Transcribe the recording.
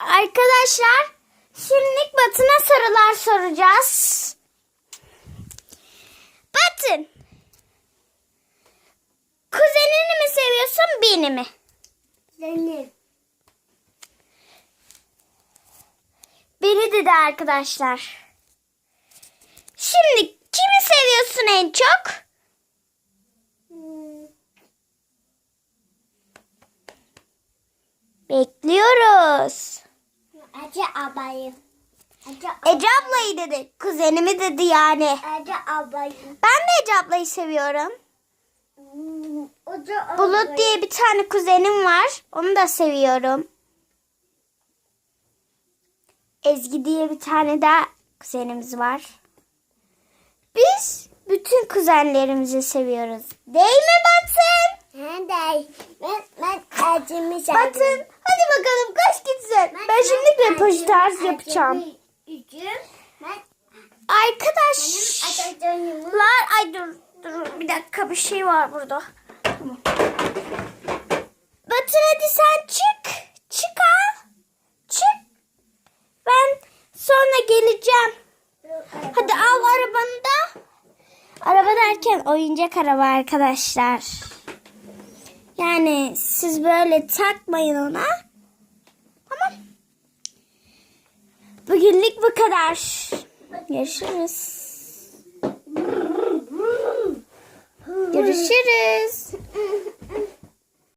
Arkadaşlar şimdi Batın'a sorular soracağız. Batın. Kuzenini mi seviyorsun beni mi? Seni. Beni dedi arkadaşlar. Şimdi kimi seviyorsun en çok? Ece abayım. Ece, ablayı dedi. Kuzenimi dedi yani. Ece abayım. Ben de Ece ablayı seviyorum. Hmm, Ece abayım. Bulut diye bir tane kuzenim var. Onu da seviyorum. Ezgi diye bir tane daha kuzenimiz var. Biz bütün kuzenlerimizi seviyoruz. Değil mi Batın? Ben de. Ben, ben Ece'mi sevdim. Batın hadi bakalım kaç gitsin. Ben şimdi röportaj yapacağım. Arkadaşlar ay dur dur bir dakika bir şey var burada. Tamam. Batın hadi sen çık. Çık al. Çık. Ben sonra geleceğim. Hadi al arabanı da. Araba derken oyuncak araba arkadaşlar. Yani siz böyle takmayın ona. Tamam. Bugünlük bu kadar. Görüşürüz. Görüşürüz.